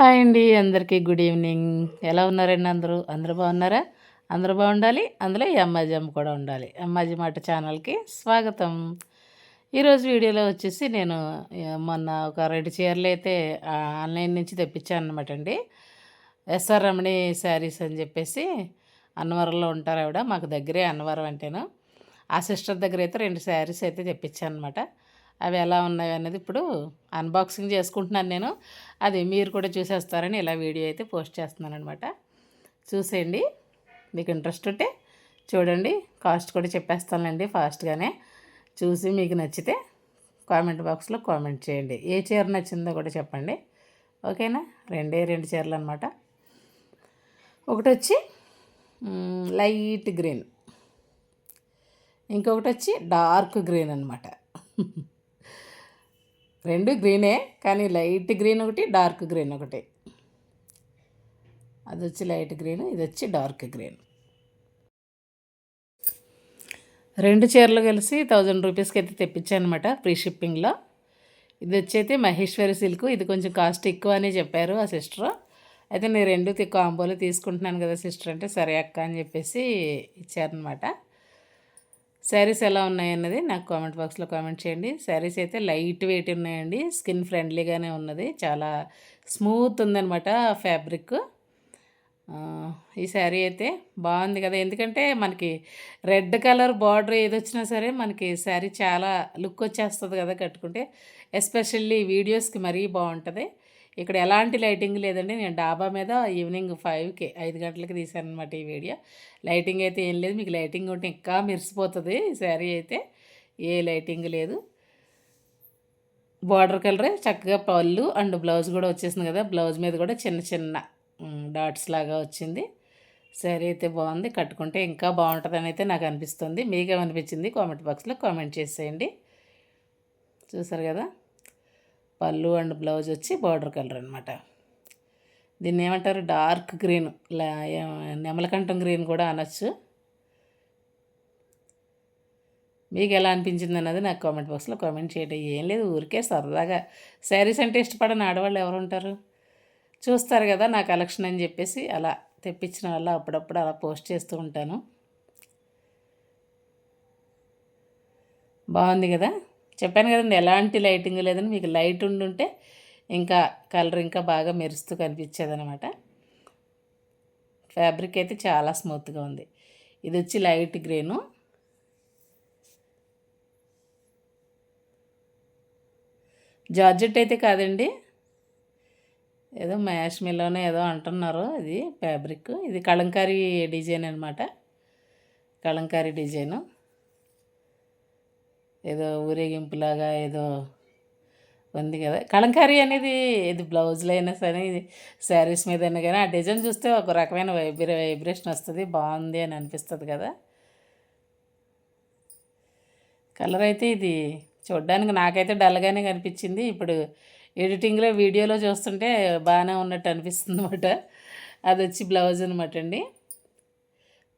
Hi అండి అందరికీ good evening. ఎలా ఉన్నారండి అందరూ? అందరూ బాగున్నారా? అందరూ బాగుండాలి? అందులో ఈ అమ్మాజీ అమ్మ కూడా ఉండాలి. అమ్మాజీ మాట ఛానల్కి స్వాగతం. ఈరోజు వీడియోలో వచ్చేసి నేను మొన్న ఒక రెండు చీరలు అయితే ఆన్లైన్ నుంచి తెప్పించాను అనమాట అండి. ఎస్ఆర్ రమణి శారీస్ అని చెప్పేసి అన్నవరంలో ఉంటారు ఆవిడ. మాకు దగ్గరే అన్నవరం అంటేను. ఆ సిస్టర్ దగ్గర అయితే రెండు శారీస్ అయితే తెప్పించాను అనమాట అవి ఎలా ఉన్నాయి అనేది ఇప్పుడు అన్బాక్సింగ్ చేసుకుంటున్నాను నేను. అది మీరు కూడా చూసేస్తారని ఇలా వీడియో అయితే పోస్ట్ చేస్తున్నాను అనమాట చూసేయండి. మీకు ఇంట్రెస్ట్ ఉంటే చూడండి. కాస్ట్ కూడా చెప్పేస్తానండి ఫాస్ట్గానే. చూసి మీకు నచ్చితే కామెంట్ బాక్స్లో కామెంట్ చేయండి. ఏ చీర నచ్చిందో కూడా చెప్పండి. ఓకేనా? రెండే రెండు చీరలు అనమాట ఒకటి వచ్చి లైట్ గ్రీన్. ఇంకొకటి వచ్చి డార్క్ గ్రీన్ అనమాట రెండు గ్రీనే కానీ లైట్ గ్రీన్ ఒకటి డార్క్ గ్రీన్ ఒకటి. అది వచ్చి లైట్ గ్రీన్ ఇది వచ్చి డార్క్ గ్రీన్. రెండు చీరలు కలిసి థౌజండ్ రూపీస్కి అయితే తెప్పించాను అనమాట ఫ్రీ షిప్పింగ్లో. ఇది వచ్చైతే మహేశ్వరి సిల్క్ ఇది కొంచెం కాస్ట్ ఎక్కువ అని చెప్పారు ఆ సిస్టర్. అయితే నేను రెండు కాంబోలు తీసుకుంటున్నాను కదా సిస్టర్ అంటే సరే అక్క అని చెప్పేసి ఇచ్చారనమాట. శారీస్ ఎలా ఉన్నాయన్నది నాకు కామెంట్ బాక్స్లో కామెంట్ చేయండి. శారీస్ అయితే లైట్ వెయిట్ ఉన్నాయండి. స్కిన్ ఫ్రెండ్లీగానే ఉన్నది. చాలా స్మూత్ ఉందనమాట ఫ్యాబ్రిక్. ఈ శారీ అయితే బాగుంది కదా. ఎందుకంటే మనకి రెడ్ కలర్ బార్డర్ ఏది వచ్చినా సరే మనకి శారీ చాలా లుక్ వచ్చేస్తుంది కదా కట్టుకుంటే. ఎస్పెషల్లీ వీడియోస్కి మరీ బాగుంటుంది. ఇక్కడ ఎలాంటి లైటింగ్ లేదండి. నేను డాబా మీద ఈవినింగ్ ఫైవ్కి ఐదు గంటలకి తీశాను అనమాట ఈ వీడియో. లైటింగ్ అయితే ఏం లేదు. మీకు లైటింగ్ ఉంటే ఇంకా మెరిసిపోతుంది. శారీ అయితే ఏ లైటింగ్ లేదు. బార్డర్ కలరే చక్కగా పళ్ళు అండ్ బ్లౌజ్ కూడా వచ్చేసింది కదా. బ్లౌజ్ మీద కూడా చిన్న చిన్న డాట్స్ లాగా వచ్చింది. శారీ అయితే బాగుంది. కట్టుకుంటే ఇంకా బాగుంటుందని అయితే నాకు అనిపిస్తుంది. మీకేమనిపించింది కామెంట్ బాక్స్లో కామెంట్ చేసేయండి. చూసారు కదా? పళ్ళు అండ్ బ్లౌజ్ వచ్చి బార్డర్ కలర్ అనమాట దీన్ని ఏమంటారు? డార్క్ గ్రీన్ నెమలకంఠం గ్రీన్ కూడా అనొచ్చు. మీకు ఎలా అనిపించింది అన్నది నాకు కామెంట్ బాక్స్లో కామెంట్ చేయడం. ఏం లేదు ఊరికే సరదాగా శారీస్ అంటే ఇష్టపడని ఆడవాళ్ళు ఎవరు ఉంటారు? చూస్తారు కదా నా కలెక్షన్ అని చెప్పేసి అలా తెప్పించిన వల్ల అప్పుడప్పుడు అలా పోస్ట్ చేస్తూ ఉంటాను. బాగుంది కదా? చెప్పాను కదండి ఎలాంటి లైటింగ్ లేదని మీకు లైట్ ఉండుంటే ఇంకా కలర్ ఇంకా బాగా మెరుస్తూ కనిపించేది అనమాట ఫ్యాబ్రిక్ అయితే చాలా స్మూత్గా ఉంది. ఇది వచ్చి లైట్ గ్రీను. జార్జెట్ అయితే కాదండి ఏదో మ్యాష్ మిల్లోనే ఏదో అంటున్నారు ఇది ఫ్యాబ్రిక్. ఇది కలంకారీ డిజైన్ అనమాట కలంకారీ డిజైను. ఏదో ఊరేగింపులాగా ఏదో ఉంది కదా. కలంకారీ అనేది ఇది బ్లౌజ్లో అయినా సరే శారీస్ మీద అయినా కానీ ఆ డిజైన్ చూస్తే ఒక రకమైన వైబ్రే వైబ్రేషన్ వస్తుంది బాగుంది అని అనిపిస్తుంది కదా. కలర్ అయితే ఇది చూడడానికి నాకైతే డల్గానే కనిపించింది. ఇప్పుడు ఎడిటింగ్లో వీడియోలో చూస్తుంటే బాగానే ఉన్నట్టు అనిపిస్తుంది అనమాట అది వచ్చి బ్లౌజ్ అనమాట అండి.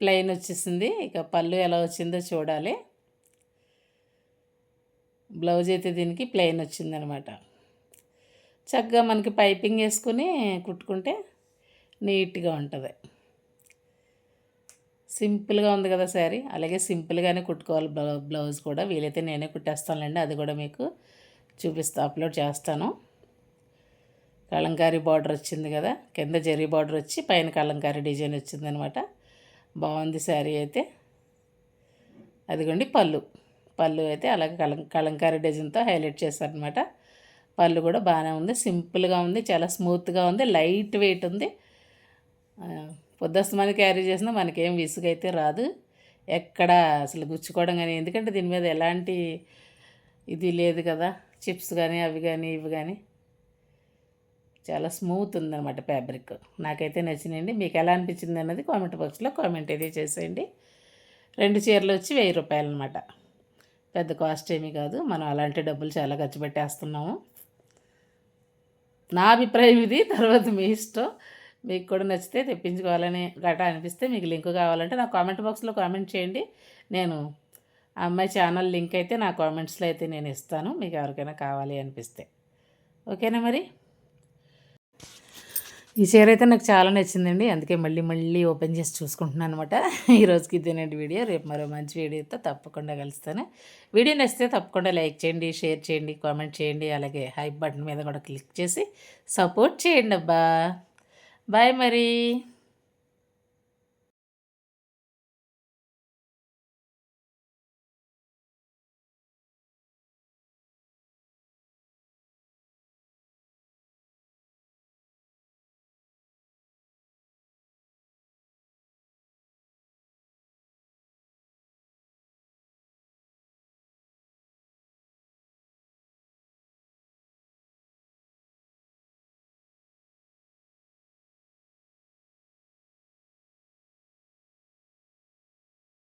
ప్లెయిన్ వచ్చేసింది. ఇక పళ్ళు ఎలా వచ్చిందో చూడాలి. బ్లౌజ్ అయితే దీనికి ప్లెయిన్ వచ్చిందనమాట. చక్కగా మనకి పైపింగ్ వేసుకుని కుట్టుకుంటే నీట్గా ఉంటుంది. సింపుల్గా ఉంది కదా శారీ. అలాగే సింపుల్గానే కుట్టుకోవాలి బ్లౌజ్ కూడా. వీలైతే నేనే కుట్టేస్తానులేండి అది కూడా మీకు చూపిస్తా అప్లోడ్ చేస్తాను. కలంకారీ బార్డర్ వచ్చింది కదా కింద జరీ బార్డర్ వచ్చి పైన కలంకారీ డిజైన్ వచ్చిందనమాట. బాగుంది శారీ అయితే. అదిగోండి పళ్ళు. పళ్ళు అయితే అలాగే కలం కలంకారీ డిజైన్తో హైలైట్ చేశారనమాట పళ్ళు కూడా బాగానే ఉంది. సింపుల్గా ఉంది చాలా స్మూత్గా ఉంది లైట్ వెయిట్ ఉంది. పొద్దుస్తమని క్యారీ చేసినా మనకేం విసుగైతే రాదు. ఎక్కడ అసలు గుచ్చుకోవడం కానీ ఎందుకంటే దీని మీద ఎలాంటి ఇది లేదు కదా చిప్స్ కానీ అవి కానీ ఇవి కానీ చాలా స్మూత్ ఉందన్నమాట ఫ్యాబ్రిక్. నాకైతే నచ్చినాయండి. మీకు ఎలా అనిపించింది అన్నది కామెంట్ బాక్స్లో కామెంట్ అయితే చేసేయండి. రెండు చీరలు వచ్చి వెయ్యి రూపాయలు అనమాట పెద్ద కాస్ట్ ఏమీ కాదు. మనం అలాంటి డబ్బులు చాలా ఖర్చు పెట్టేస్తున్నాము. నా అభిప్రాయం ఇది. తర్వాత మీ ఇష్టం. మీకు కూడా నచ్చితే తెప్పించుకోవాలని గటా అనిపిస్తే మీకు లింక్ కావాలంటే నా కామెంట్ బాక్స్లో కామెంట్ చేయండి. నేను ఆ అమ్మాయి ఛానల్ లింక్ అయితే నా కామెంట్స్లో అయితే నేను ఇస్తాను. మీకు ఎవరికైనా కావాలి అనిపిస్తే. ఓకేనా మరి? ఈ చీర అయితే నాకు చాలా నచ్చిందండి. అందుకే మళ్ళీ మళ్ళీ ఓపెన్ చేసి చూసుకుంటున్నాను అనమాట ఈరోజుకి ఇదేనండి వీడియో? రేపు మరో మంచి వీడియోతో తప్పకుండా కలుస్తాను. వీడియో నచ్చితే తప్పకుండా లైక్ చేయండి షేర్ చేయండి కామెంట్ చేయండి. అలాగే హైప్ బటన్ మీద కూడా క్లిక్ చేసి సపోర్ట్ చేయండి అబ్బా. బాయ్ మరి.